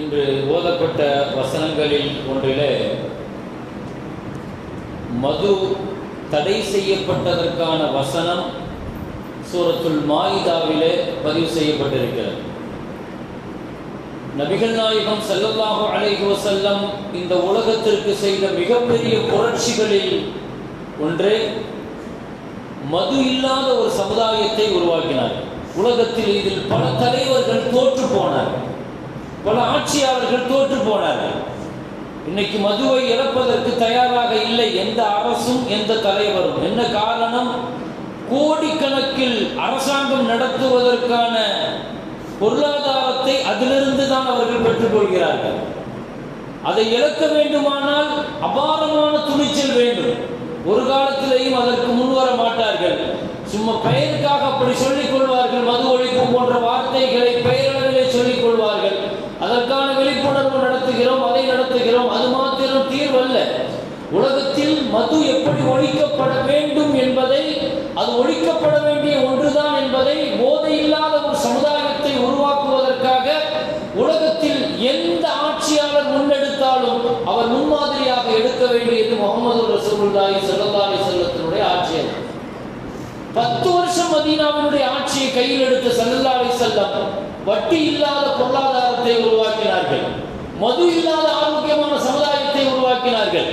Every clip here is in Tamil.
இன்று ஓதப்பட்ட வசனங்களில் ஒன்றிலே மது தடை செய்யப்பட்டதற்கான வசனம் சூரத்துல் மாயிதாவிலே பதிவு செய்யப்பட்டிருக்கிறது. நபிகள் நாயகம் ஸல்லல்லாஹு அழைகோ செல்லம் இந்த உலகத்திற்கு செய்த மிகப்பெரிய புரட்சிகளில் ஒன்று மது இல்லாத ஒரு சமுதாயத்தை உருவாக்கினார். உலகத்தில் இதில் பல தலைவர்கள் தோற்று போனார்கள். பல ஆட்சியாளர்கள் தோற்று போனார்கள். இன்னைக்கு மதுவை இழப்பதற்கு தயாராக இல்லை. எந்த அரசும் எந்த தலைவரும். என்ன காரணம்? கோடிக்கணக்கில் அரசாங்கம் நடத்துவதற்கான பொருளாதாரத்தை அதிலிருந்து தான் அவர்கள் பெற்றுக்கொள்கிறார்கள். அதை இழக்க வேண்டுமானால் அபாரமான துணிச்சல் வேண்டும். ஒரு காலத்திலேயும் அதற்கு முன்வர மாட்டார்கள். சும்மா பெயருக்காக அப்படி சொல்லிக் கொள்வார்கள் மது ஒழிப்பு போன்ற வார்த்தைகளை பெயரளவிலே சொல்லிக் கொள்வார்கள் அதற்கான விழிப்புணர்வு நடத்துகிறோம் அதை நடத்துகிறோம் அது மாத்திரம் தீர்வல்ல உலகத்தில் மது எப்படி ஒழிக்கப்பட வேண்டும் என்பதை அது ஒழிக்கப்பட வேண்டிய ஒன்றுதான் என்பதை போதை இல்லாத ஒரு சமுதாயத்தை உருவாக்குவதற்காக உலகத்தில் எந்த ஆட்சியாளர் முன்னெடுத்தாலும் அவர் முன்மாதிரியாக எடுக்க வேண்டியது முகமது ரசூலுல்லாஹி ஸல்லல்லாஹு அலைஹி வஸல்லத்தினுடைய பத்து வருஷம் மதீனாவினுடைய ஆட்சியை கையில் எடுத்த ஸல்லல்லாஹு அலைஹி வட்டி இல்லாத பொருளாதாரத்தை உருவாக்கினார்கள். மது இல்லாத ஆரோக்கியமான சமுதாயத்தை உருவாக்கினார்கள்.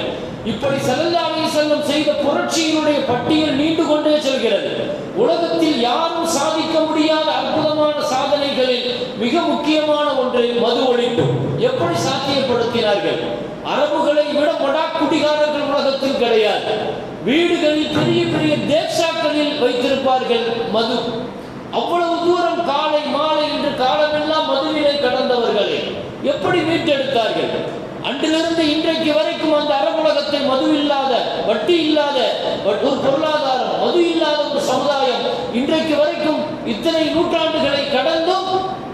இப்படி ஸல்லல்லாஹு அலைஹி செய்த புரட்சியினுடைய பட்டியல் நீண்டு கொண்டே செல்கிறது. உலகத்தில் யாரும் சாதிக்க முடியாத அற்புதமான சாதனைகளில் மிக முக்கியமான ஒன்று மது ஒழிப்பு. எப்படி சாத்தியப்படுத்தினார்கள்? அரபுகளை விட மொடா குடிகாரர்கள் உலகத்தில் கிடையாது. வீடுகளில் பெரிய பெரிய தேசாக்களில் வைத்திருப்பார்கள் மது. அவ்வளவு தூரம் காலை மாலை என்று காலமெல்லாம் மதுவிலை கடந்தவர்களை. எப்படி மீட்டெடுத்தார்கள்? அன்றிலிருந்து இன்றைக்கு வரைக்கும் அந்த அரபுலகத்தை மது இல்லாத வட்டி இல்லாத ஒரு பொருளாதாரம் மது இல்லாத ஒரு சமுதாயம் இன்றைக்கு வரைக்கும் இத்தனை நூற்றாண்டுகளை கடந்தும்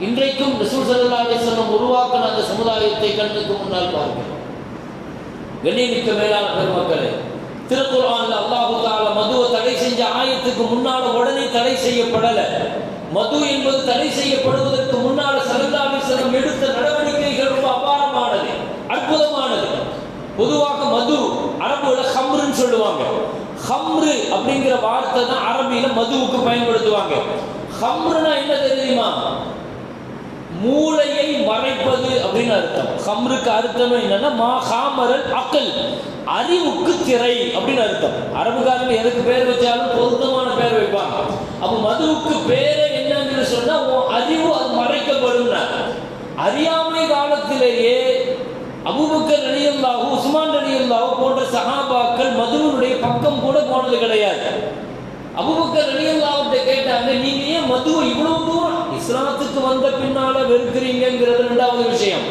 இன்றைக்கும் ரசூல் ஸல்லல்லாஹு அலைஹி உருவாக்கின அந்த சமுதாயத்தை கண்ணுக்கு முன்னால் பார்க்கிறோம். கண்ணியமிக்க மேலான பெருமக்களே திருக்குறான் அல்லாஹு தஆலா மதுவை தடை செஞ்ச ஆயத்துக்கு முன்னால உடனே தடை செய்யப்படல. மது என்பது தடை செய்யப்படுவதற்கு முன்னால் சரதாபிசனம் எடுத்த நடவடிக்கைகள் ரொம்ப அபாரமான அற்புதமானது. பொதுவாக மது அரபுல ஹம்ருன்னு சொல்லுவாங்க. ஹம்ரு அப்படிங்கிற வார்த்தை தான் அரபியில மதுவுக்கு பயன்படுத்துவாங்க. ஹம்ருனா என்ன தெரியுமா? மூளையை மறைப்பது அப்படின்னு அர்த்தம். ஹம்ருக்கு அர்த்தம் என்னன்னா மா ஹாமரல் அக்கல் அறிவுக்கு திரை அப்படின்னு அர்த்தம். அரபுக்காரங்க எதுக்கு பேர் வச்சாலும் பொருத்தமான பேர் வைப்பாங்க. அப்ப மதுவுக்கு பேரே என்னன்னு சொன்னா அறிவு அது மறைக்கப்படும் அறியாமை காலத்திலேயே அபூபக்கர் ரலியல்லாஹு உஸ்மான் ரலியல்லாஹு போன்ற சஹாபாக்கள் மதுவனுடைய பக்கம் கூட போனது கிடையாது. அபுபக்கர் ரலியல்லாஹுட்ட கேட்டாங்க நீங்க ஏன் மதுவை இவ்வளவு தூரம் இஸ்லாத்துக்கு வந்த பின்னால வெறுக்கிறீங்கிறது ரெண்டாவது விஷயம்.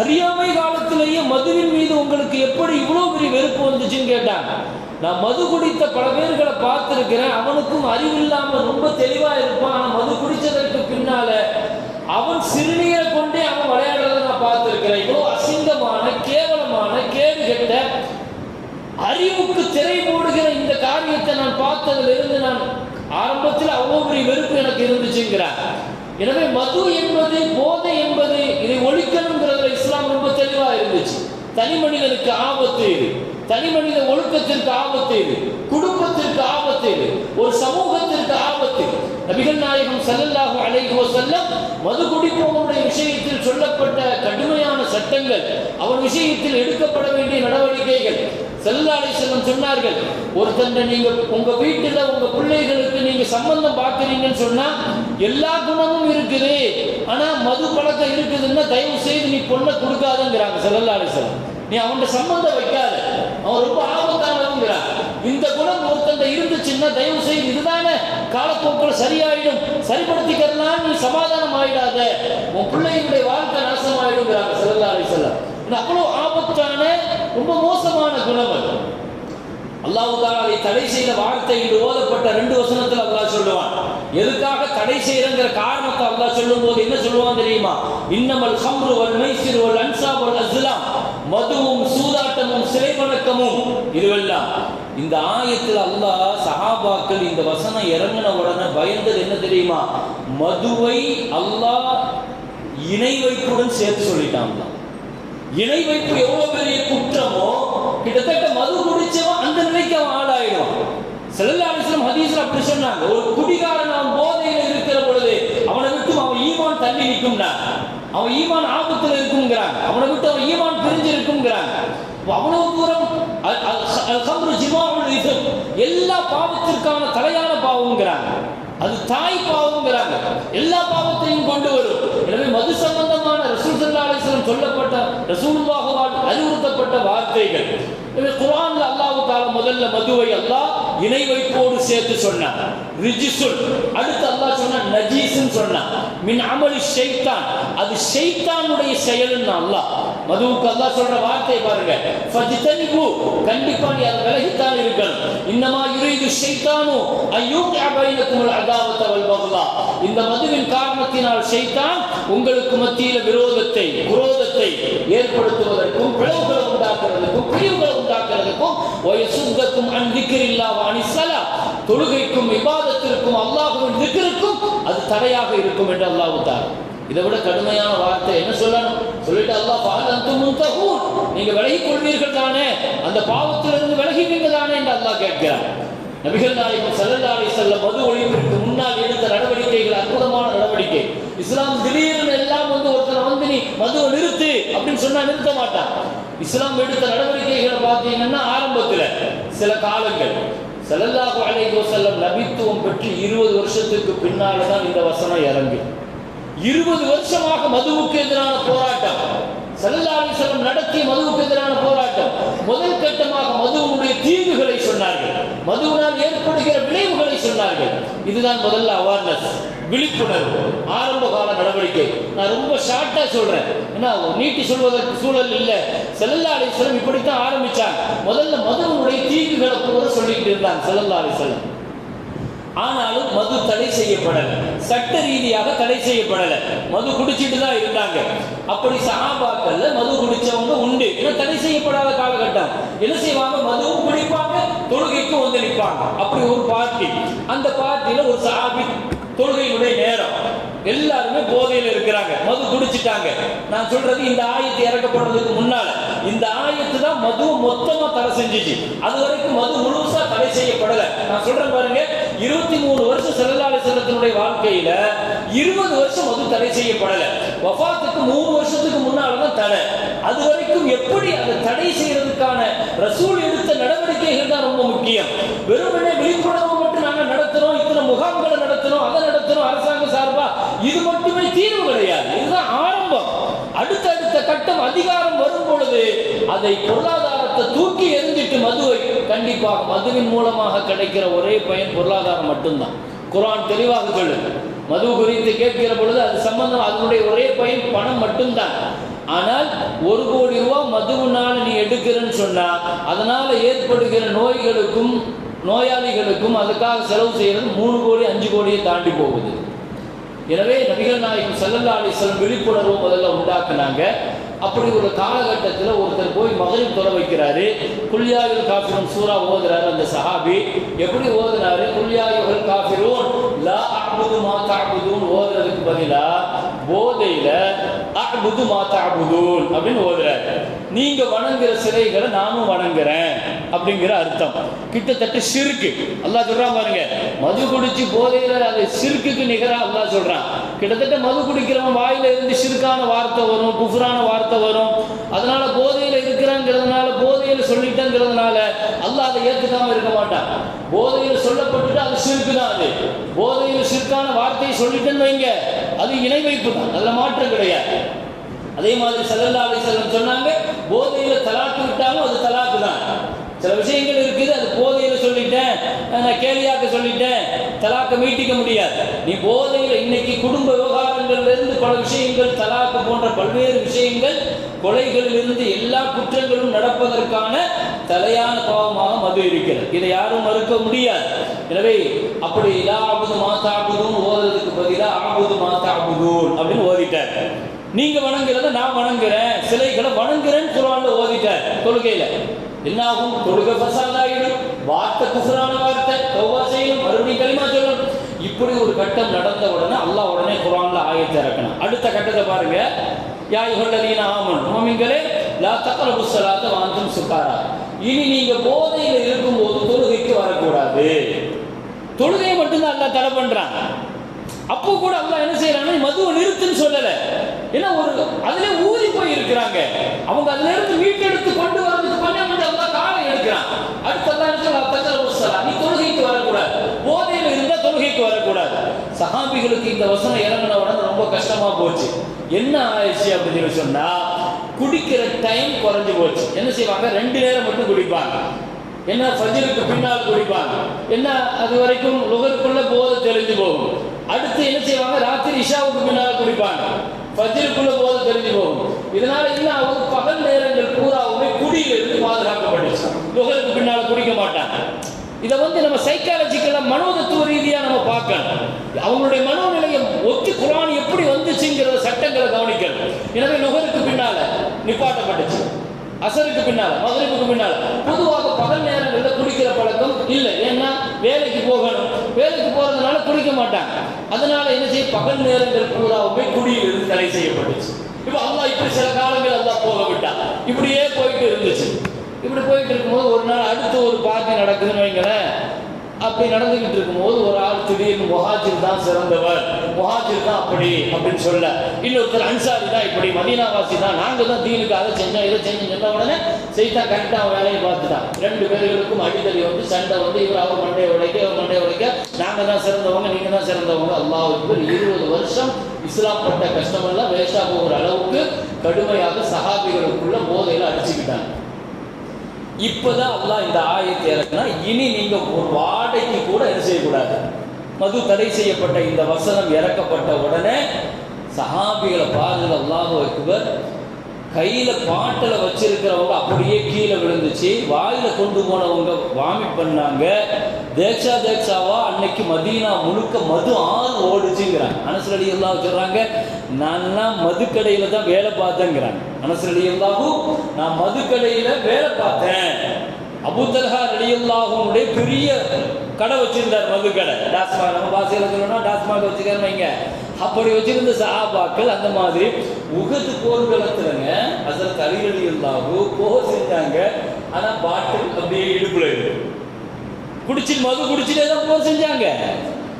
அறியாமை காலத்திலேயே மதுவின் மீது உங்களுக்கு எப்படி இவ்வளவு பெரிய வெறுப்பு வந்துச்சுன்னு கேட்டாங்க. நான் மது குடித்த பல பேர்களை பார்த்துருக்கிறேன். அவனுக்கும் அறிவில்லாம ரொம்ப தெளிவாக இருப்பான். ஆனால் மது குடித்ததற்கு பின்னால அவன் சிறுநீரை கொண்டே அவன் விளையாடுறத நான் பார்த்திருக்கிறேன். இவ்வளவு அசிங்கமான கேவலமான கேடு கெட்ட அறிவுக்கு திரை போடுகிற இந்த காரியத்தை நான் பார்த்ததுல இருந்து நான் ஆரம்பத்தில் அவ்வளோ பெரிய வெறுப்பு எனக்கு இருந்துச்சுங்கிறார். எனவே மது என்பது போதை என்பது இதை ஒழிக்கணுங்கிறதுல இஸ்லாம் ரொம்ப தெளிவாக இருந்துச்சு. தனி மனிதனுக்கு ஆபத்து இது. தனி மனித ஒழுக்கத்திற்கு ஆபத்து இது. குடும்பத்திற்கு ஆபத்து இது. ஒரு சமூகத்திற்கு ஆபத்து நபிகள் நாயகம் சல்லல்லாஹு அலைஹி வஸல்லம் மது குடிப்பவனுடைய விஷயத்தில் சொல்லப்பட்ட கடுமையான சட்டங்கள் அவன் விஷயத்தில் எடுக்கப்பட வேண்டிய நடவடிக்கைகள். செல்லாடை அலைஹி சொன்னார்கள் ஒருத்தண்ட நீங்க உங்க வீட்டுல உங்க பிள்ளைகளுக்கு நீங்க சம்பந்தம் பார்க்குறீங்கன்னு சொன்னா எல்லா குணமும் இருக்குது. ஆனா மது பழக்கம் இருக்குதுன்னா தயவு செய்து நீ பொண்ணை கொடுக்காதங்கிறாங்க ஸல்லல்லாஹு அலைஹி நீ அவன்கிட்ட சம்பந்தம் வைக்காத. அவன் ரொம்ப ஆபத்தான ஆபத்தானவங்கிறான் இந்த குணம் ஒருத்தன் இருந்துச்சுன்னா தயவு செய்து இதுதானே? காலப்போக்கில் சரியாயிடும். சரிப்படுத்திக்கிறதுலாம் நீ சமாதானம் ஆயிடாத. உன் பிள்ளைகளுடைய வாழ்க்கை நாசம் ஆயிடுங்கிறாங்க ஸல்லல்லாஹு அலைஹி அவ்வளோ ஆபத்தான ரொம்ப மோசமான குணம் அது. அல்லாஹ் அதை தடை செய்த வார்த்தை இன்று ஓதப்பட்ட ரெண்டு வசனத்தில் அல்லாஹ் சொல்லுவான். எதுக்காக தடை செய்யறங்கிற காரணத்தை அல்லாஹ் சொல்லும் போது என்ன சொல்லுவான் தெரியுமா? இன்னமல் ஹம்ரு வல் மைசிர் வல் அன்சாப் வல் அஸ்லாம். மதுவும் சூதாட்டமும் சிலை பழக்கமும் இதுவெல்லாம். இந்த ஆயத்தில் அல்லாஹ் சஹாபாக்கள் இந்த வசனம் இறங்கின உடனே பயந்தது என்ன தெரியுமா? மதுவை அல்லாஹ் இணை வைப்புடன் சேர்த்து சொல்லிட்டான். இணை வைப்பு எவ்வளவு பெரிய குற்றமோ கிட்டத்தட்ட மது குடிச்சவன் அந்த நிலைக்கு அவன் ஆளாயிடும் செல்லல்லாஸ்லம் ஹதீஸ்ல அப்படி சொன்னாங்க. ஒரு குடிகாரன் அவன் போதையில் இருக்கிற பொழுது அவனை விட்டு அவன் ஈமான் தள்ளி நிற்கும்னா அவன் ஈமான் ஆபத்தில் இருக்குங்கிறாங்க அவனை விட்டு அவன் ஈமான் பிரிஞ்சு இருக்குங்கிறாங்க அவ்வளவு தூரம் எல்லா பாவத்திற்கான தலையான பாவம்ங்கிறாங்க. அது தாய் பாவம்ங்கிறாங்க. எல்லா பாவத்தையும் கொண்டு வரும். எனவே மது சம்பந்தமான ரசூல் ஸல்லல்லாஹு அலைஹி சொல்லப்பட்ட ரசூலுல்லாஹால் அறிவுறுத்தப்பட்ட வார்த்தைகள். எனவே குரான்ல அல்லாஹ் தஆலா முதல்ல மதுவை அல்லாஹ் இணை வைப்போடு சேர்த்து சொன்னார் ரிஜிசுல் அடுத்து மின் அமலி ஷைத்தான். அது ஷைத்தானுடைய செயல்னு அல்லாஹ். மதுவுக்கு அல்லாஹ் சொல்ற வார்த்தை பாருங்க. ஃபஜ்தனிபு கண்டிப்பா நீ அதை விலகித்தான் இருக்கணும். இன்னமா யுரீது ஷைத்தானு அய்யூகா பைனக்குமுல் அதாவத வல் இந்த மதுவின் காரணத்தினால் ஷைத்தான் உங்களுக்கு மத்தியில் விரோதத்தை குரோதத்தை ஏற்படுத்துவதற்கும் பிளவுகளை உண்டாக்குறதுக்கும் பிரிவுகளை உண்டாக்குறதுக்கும் வயசுத்தக்கும் அன் வாணி சலா தொழுகைக்கும் விவாதத்திற்கும் அல்லாஹுவின் திக்ருக்கும் அது தடையாக இருக்கும் என்று அல்லாஹ் இதை விட கடுமையான வார்த்தை என்ன சொல்லணும்? சொல்லிட்டு அல்லாஹ் பாலந்து முன்தகூன் நீங்க விலகி கொள்வீர்கள் தானே? அந்த பாவத்திலிருந்து விலகிவீங்க தானே என்று அல்லாஹ் கேட்கிறார். நபிகள் நாயகம் ஸல்லல்லாஹு அலைஹி செல்ல மது ஒழிப்பிற்கு முன்னால் எடுத்த நடவடிக்கைகள் அற்புதமான நடவடிக்கை. இஸ்லாம் திடீர்னு எல்லாம் வந்து ஒருத்தர் வந்து நீ மதுவை நிறுத்து அப்படின்னு சொன்னா நிறுத்த மாட்டான். இஸ்லாம் எடுத்த நடவடிக்கைகளை பார்த்தீங்கன்னா ஆரம்பத்தில் சில காலங்கள். ஸல்லல்லாஹு அலைஹி செல்லம் நபித்துவம் பெற்று இருபது வருஷத்துக்கு பின்னால தான் இந்த வசனம் இறங்கு இருபது வருஷமாக மதுவுக்கு எதிரான போராட்டம். செல்லாமி செல்லம் நடத்திய மதுவுக்கு எதிரான போராட்டம். முதல் கட்டமாக மதுவுடைய தீர்வுகளை சொன்னார்கள். மதுவினால் ஏற்படுகிற விளைவுகளை சொன்னார்கள். இதுதான் முதல்ல அவேர்னஸ் விழிப்புணர்வு ஆரம்ப கால நடவடிக்கை. நான் ரொம்ப ஷார்ட்டா சொல்றேன். ஏன்னா நீட்டி சொல்வதற்கு சூழல் இல்லை. செல்லல்லா அலிஸ்லம் இப்படித்தான் ஆரம்பிச்சாங்க. முதல்ல மதுவுடைய தீங்குகளை சொல்லிட்டு சொல்லிக்கிட்டு இருந்தாங்க செல்லல்லா ஆனாலும் மது தடை செய்யப்படலை. சட்ட ரீதியாக தடை செய்யப்படலை. மது குடிச்சிட்டு தான் இருந்தாங்க. அப்படி சஹாபாக்கள்ல மது குடிச்சவங்க உண்டு. ஏன்னா தடை செய்யப்படாத காலகட்டம். என்ன செய்வாங்க? மதுவும் குடிப்பாங்க தொழுகைக்கும் வந்து நிற்பாங்க. அப்படி ஒரு பார்ட்டி. அந்த பார்ட்டியில ஒரு சஹாபி தொழுகையுடைய நேரம். எல்லாருமே போதையில் இருக்கிறாங்க. மது குடிச்சிட்டாங்க. நான் சொல்றது இந்த ஆயத்து இறக்கப்படுறதுக்கு முன்னால. இந்த ஆயத்து தான் மது மொத்தமா தடை செஞ்சுச்சு. அது வரைக்கும் மது முழுசா தடை செய்யப்படல. நான் சொல்றேன் பாருங்க இருபத்தி மூணு வருஷம் செல்லாலை செல்லத்தினுடைய வாழ்க்கையில இருபது வருஷம் மது தடை செய்யப்படல. வஃபாத்துக்கு மூணு வருஷத்துக்கு முன்னால தான் தடை. அது வரைக்கும் எப்படி அதை தடை செய்யறதுக்கான ரசூல் எடுத்த நடவடிக்கைகள் தான் ரொம்ப முக்கியம். வெறுமனே விழிப்புணர்வு நடத்தணும் இத்தனை முகாம்களை நடத்தணும் அதை நடத்தணும் அரசாங்க சார்பா இது மட்டுமே தீர்வு கிடையாது. இதுதான் ஆரம்பம். அடுத்தடுத்த கட்டம் அதிகாரம் வரும் பொழுது அதை பொருளாதாரத்தை தூக்கி எறிஞ்சிட்டு மதுவை கண்டிப்பாக மதுவின் மூலமாக கிடைக்கிற ஒரே பயன் பொருளாதாரம் மட்டும்தான். குரான் தெளிவாக சொல்லுது மது குறித்து கேட்கிற பொழுது அது சம்பந்தம் அதனுடைய ஒரே பயன் பணம் மட்டும்தான். ஆனால் ஒரு கோடி ரூபா மதுவுனால நீ எடுக்கிறன்னு சொன்னா அதனால ஏற்படுகிற நோய்களுக்கும் நோயாளிகளுக்கும் அதுக்காக செலவு செய்கிறது மூணு கோடி அஞ்சு கோடியை தாண்டி போகுது. எனவே நபிகள் நாயகம் செல்லல்லா அலைஹி விழிப்புணர்வு முதல்ல உண்டாக்குனாங்க. அப்படி ஒரு காலகட்டத்தில் ஒருத்தர் போய் மகளிர் தொலை வைக்கிறாரு. குல்யாயுல் காஃபிரும் சூரா ஓதுறாரு அந்த சஹாபி. எப்படி ஓதுனாரு? குல்யாயுல் காஃபிரும் லா அபுது மா தஅ்புதூன் ஓதுறதுக்கு பதிலாக போதையில் அஅ்புது மா தஅ்புதூன் அப்படின்னு ஓதுறாரு நீங்க வணங்குற சிலைகளை நானும் வணங்குறேன் அப்படிங்கிற அர்த்தம். கிட்டத்தட்ட சிறுக்கு. அல்லா சொல்றான் பாருங்க மது குடிச்சு போதையில அது சிறுக்குக்கு நிகரா அல்லா சொல்றான். கிட்டத்தட்ட மது குடிக்கிறவன் வாயில இருந்து சிறுக்கான வார்த்தை வரும் குஃபுரான வார்த்தை வரும். அதனால போதை சொல்லிட்டேங்கிறதுனால அல்லாஹ் அதை ஏற்றுக்காம இருக்க மாட்டான். போதையில் சொல்லப்பட்டுட்டு அது சிறுக்கு தான் அது. போதையில் சிறுக்கான வார்த்தையை சொல்லிட்டேன்னு வைங்க. அது இணை வைப்பு தான். அதில் மாற்றம் கிடையாது. அதே மாதிரி சல்லல்லா அலிசல்லம் சொன்னாங்க போதையில் தலாக்கு விட்டாலும் அது தலாக்கு தான். சில விஷயங்கள் இருக்குது அது போதையில் சொல்லிட்டேன் நான் கேலியாக்க சொல்லிட்டேன் தலாக்க மீட்டிக்க முடியாது. நீ போதையில் இன்னைக்கு குடும்ப விவகாரங்கள்லேருந்து பல விஷயங்கள் தலாக்கு போன்ற பல்வேறு விஷயங்கள் கொலைகளில் இருந்து எல்லா குற்றங்களும் நடப்பதற்கான தலையான பாவமாக மது இருக்கிறது. இதை யாரும் மறுக்க முடியாது. எனவே அப்படி லா ஆபுது மாத்தாபுதும் ஓதுறதுக்கு பதிலாக ஆபுது மாத்தாபுதூன் அப்படின்னு ஓதிட்டார். நீங்க வணங்குறத நான் வணங்குறேன் சிலைகளை வணங்குறேன்னு குரான்ல ஓதிட்டார். தொழுகையில. என்னாகும்? தொழுகை பசாதாயிடும் வார்த்தை குஃபரான வார்த்தை. தௌபா செய்யணும். மறுபடியும் களிமா சொல்லணும். இப்படி ஒரு கட்டம் நடந்த உடனே அல்லாஹ் உடனே குரான்ல ஆயத்தை இறக்கணும். அடுத்த கட்டத்தை பாருங்க. யா யுகல்லதீன ஆமன் மோமிங்களே லா தக்கல புஸ்தலாத்த வாந்தும் சுக்காரா இனி நீங்க போதையில இருக்கும்போது தொழுகைக்கு வரக்கூடாது. தொழுகையை மட்டும்தான் அல்லா தடை பண்றான். அப்போ கூட அல்லா என்ன செய்யறாங்க மதுவை நிறுத்துன்னு சொல்லல. ஏன்னா ஒரு அதுல ஊறி போய் இருக்கிறாங்க அவங்க அதுல இருந்து மீட்டெடுத்து கொண்டு வரதுக்கு பண்ண அல்லா காலை எடுக்கிறான். அடுத்த அல்லாஹ் என்ன சொல்றான்? நீ தொழுகைக்கு வரக்கூடாது போதையில இருந்தா தொழுகைக்கு வரக்கூடாது சஹாபிகளுக்கு இந்த வசனம் இறங்கின உடனே ரொம்ப கஷ்டமா போச்சு. என்ன ஆயிடுச்சு அப்படின்னு சொல்லி சொன்னா குடிக்கிற டைம் குறைஞ்சு போச்சு. என்ன செய்வாங்க? ரெண்டு நேரம் மட்டும் குடிப்பாங்க. என்ன ஃபஜ்ருக்கு பின்னால் குடிப்பாங்க. என்ன அது வரைக்கும் லுகருக்குள்ள போது தெரிஞ்சு போகும். அடுத்து என்ன செய்வாங்க? ராத்திரி இஷாவுக்கு பின்னால் குடிப்பாங்க. ஃபஜ்ருக்குள்ள போது தெரிஞ்சு போகும். இதனால என்ன ஆகுது? பகல் நேரங்கள் பூராவுமே குடியிலிருந்து பாதுகாக்கப்பட்டுச்சு. லுகருக்கு பின்னால் குடிக்க மாட்டாங்க. இதை வந்து நம்ம சைக்காலஜிக்கலா மனோதத்துவ ரீதியாக நம்ம பார்க்கணும். அவங்களுடைய மனோநிலையம் ஒத்து குரான் எப்படி வந்துச்சுங்கிற சட்டங்களை கவனிக்கணும். எனவே நுகருக்கு பின்னால நிப்பாட்டப்பட்டுச்சு. அசருக்கு பின்னால் மதுரைக்கு பின்னால். பொதுவாக பகல் நேரங்களில் குடிக்கிற பழக்கம் இல்லை. ஏன்னா வேலைக்கு போகணும். வேலைக்கு போகிறதுனால குடிக்க மாட்டாங்க. அதனால என்ன செய்ய பகல் நேரங்கள் பூராவுமே குடியிலிருந்து தடை செய்யப்பட்டுச்சு. இப்போ அல்லாஹ் இப்படி சில காலங்கள் அல்லா போக விட்டா. இப்படியே போயிட்டு இருந்துச்சு. இப்படி போயிட்டு இருக்கும்போது ஒரு நாள் அடுத்து ஒரு பார்ட்டி நடக்குதுன்னு வைங்களேன். அப்படி நடந்துகிட்டு இருக்கும்போது ஒரு ஆள் திடீர்னு முஹாஜிர் தான் சிறந்தவர். முஹாஜிர் தான் அப்படி அப்படின்னு சொல்ல. இன்னொருத்தர் அன்சாரி தான் இப்படி மதீனாவாசி தான். நாங்கள் தான் தீனுக்காக செஞ்சோம். இதை செஞ்சு சொன்ன உடனே செய்தா கரெக்டாக வேலையை பார்த்துட்டான். ரெண்டு பேர்களுக்கும் அடித்தடி வந்து சண்டை வந்து இவர் அவர் மண்டையை உடைக்க இவர் மண்டையை உடைக்க. நாங்கள் தான் சிறந்தவங்க நீங்கள் தான் சிறந்தவங்க. அல்லாவுக்கு இருபது வருஷம் இஸ்லாம் பட்ட கஷ்டமெல்லாம் வேஸ்டாக போகிற அளவுக்கு கடுமையாக சஹாபிகளுக்குள்ள போதையில் அடிச்சுக்கிட்டாங்க. இப்பதான் அல்லாஹ் இந்த ஆயத்தை இறக்குனா இனி நீங்க ஒரு வாடகைக்கு கூட இது செய்யக்கூடாது. மது தடை செய்யப்பட்ட இந்த வசனம் இறக்கப்பட்ட உடனே சஹாபிகளை பாருங்கள் அல்லாஹ் அக்பர். கையில பாட்டில் வச்சிருக்கிறவங்க அப்படியே கீழே விழுந்துச்சு வாயில கொண்டு போனவங்க வாமிட் பண்ணாங்க. தேக்ஷா தேக்ஷாவா? அன்னைக்கு மதீனா முழுக்க மது ஆறு ஓடுச்சுங்கிறாங்க. அனசரடி எல்லாம் சொல்கிறாங்க நான்லாம் மதுக்கடையில் தான் வேலை பார்த்தேங்கிறாங்க. அனசரடி எல்லாவும் நான் மதுக்கடையில் வேலை பார்த்தேன். அபுதல்ஹா ரலியல்லாஹுடைய பெரிய கடை வச்சிருந்தார் மது கடை நம்ம பாசையில் சொல்லணும்னா டாஸ்மா வச்சுக்கிறேன் வைங்க. அப்படி வச்சிருந்த சஹாபாக்கள் அந்த மாதிரி உகது போர்க்களத்துலங்க அதற்கு அலிரலி இல்லாஹு போர் செஞ்சாங்க ஆனால் பாட்டில் அப்படியே இடுப்புல இருக்கு. குடிச்சு மது குடிச்சுட்டே தான் போர் செஞ்சாங்க.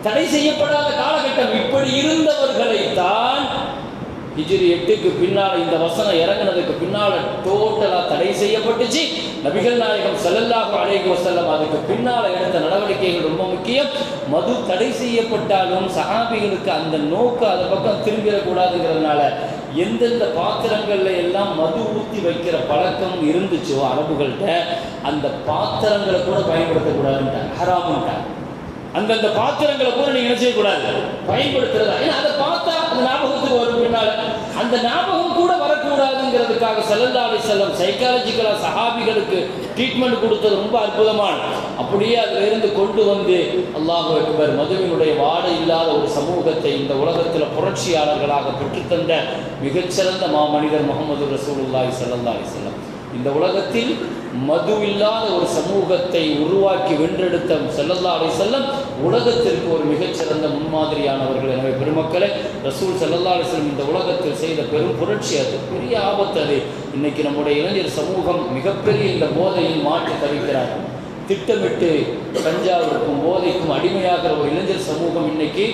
தடை செய்யப்படாத காலகட்டம் இப்படி இருந்தவர்களை தான் ஹிஜிரி எட்டுக்கு பின்னால் இந்த வசனம் இறங்குனதுக்கு பின்னால் டோட்டலாக தடை செய்யப்பட்டுச்சு. நபிகள் நாயகம் செல்லல்லாஹு அலைஹி வசல்லம் அதுக்கு பின்னால் எடுத்த நடவடிக்கைகள் ரொம்ப முக்கியம். மது தடை செய்யப்பட்டாலும் சஹாபிகளுக்கு அந்த நோக்கு அந்த பக்கம் திரும்பிடக்கூடாதுங்கிறதுனால எந்தெந்த பாத்திரங்கள்ல எல்லாம் மது ஊற்றி வைக்கிற பழக்கம் இருந்துச்சோ அரபுகள்கிட்ட அந்த பாத்திரங்களை கூட பயன்படுத்தக்கூடாதுன்ட்டாங்க. ஹராமுன்ட்டாங்க. அந்தந்த பாத்திரங்களை கூட நீங்க என்ன செய்யக்கூடாது? பயன்படுத்துறதா? ஏன்னா அதை ஞாபகத்துக்கு வரும் பின்னால அந்த ஞாபகம் கூட வரக்கூடாதுங்கிறதுக்காக ஸல்லல்லாஹு செல்லம் வஸல்லம் சைக்காலஜிக்கலா சஹாபிகளுக்கு ட்ரீட்மெண்ட் கொடுத்தது ரொம்ப அற்புதமான. அப்படியே அதுல இருந்து கொண்டு வந்து அல்லாஹ் அக்பர் மதுவினுடைய வாடை இல்லாத ஒரு சமூகத்தை இந்த உலகத்தில் புரட்சியாளர்களாக பெற்றுத்தந்த மிகச்சிறந்த மாமனிதர் முகமது ரசூலுல்லாஹி ஸல்லல்லாஹு அலைஹி செல்லம் இந்த உலகத்தில் மது இல்லாத ஒரு சமூகத்தை உருவாக்கி வென்றெடுத்த செல்லல்லா அலைஹி செல்லம் உலகத்திற்கு ஒரு மிகச்சிறந்த முன்மாதிரியானவர்கள். எனவே பெருமக்களை ரசூல் செல்லல்லா அலைஹி செல்லம் இந்த உலகத்தில் செய்த பெரும் புரட்சி அது பெரிய ஆபத்து அது. இன்னைக்கு நம்முடைய இளைஞர் சமூகம் மிகப்பெரிய இந்த போதையில் மாற்றி தவிக்கிறார் திட்டமிட்டு கஞ்சாவிற்கும் போதைக்கும் அடிமையாகிற ஒரு இளைஞர் சமூகம் இன்னைக்கு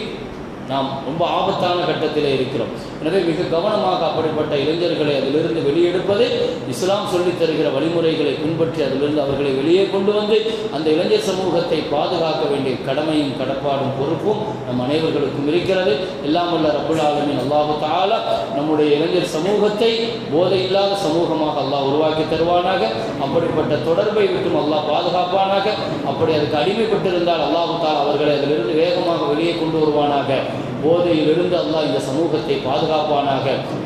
நாம் ரொம்ப ஆபத்தான கட்டத்தில் இருக்கிறோம். எனவே மிக கவனமாக அப்படிப்பட்ட இளைஞர்களை அதிலிருந்து வெளியெடுப்பது இஸ்லாம் சொல்லித் தருகிற வழிமுறைகளை பின்பற்றி அதிலிருந்து அவர்களை வெளியே கொண்டு வந்து அந்த இளைஞர் சமூகத்தை பாதுகாக்க வேண்டிய கடமையும் கடப்பாடும் பொறுப்பும் நம் அனைவர்களுக்கும் இருக்கிறது. எல்லாம் வல்ல ரப்புல் அல்லாஹு தஆலா நம்முடைய இளைஞர் சமூகத்தை போதை இல்லாத சமூகமாக அல்லாஹ் உருவாக்கி தருவானாக. அப்படிப்பட்ட தொடர்பை விட்டும் அல்லாஹ் பாதுகாப்பானாக. அப்படி அதுக்கு அடிமைப்பட்டிருந்தால் அல்லாஹு தாலா அவர்களை அதிலிருந்து வேகமாக வெளியே கொண்டு வருவானாக. போதையிலிருந்து அல்லாஹ் இந்த சமூகத்தை பாதுகாப்பானாக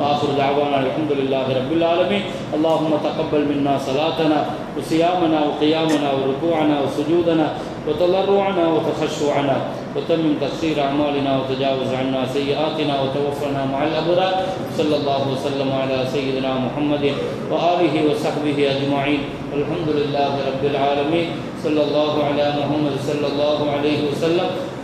ஆசுர் தாவானா அல்ஹம்துலில்லாஹி ரப்பில் ஆலமீன் اللهم تقبل منا صلاتنا وصيامنا وقيامنا وركوعنا وسجودنا وتضرعنا وتخشعنا وتمم تقصير أعمالنا وتجاوز عنا سيئاتنا وتوفنا مع الأبرار صلى الله وسلم على سيدنا محمد وآله وصحبه أجمعين والحمد لله رب العالمين صلى الله على محمد صلى الله عليه وسلم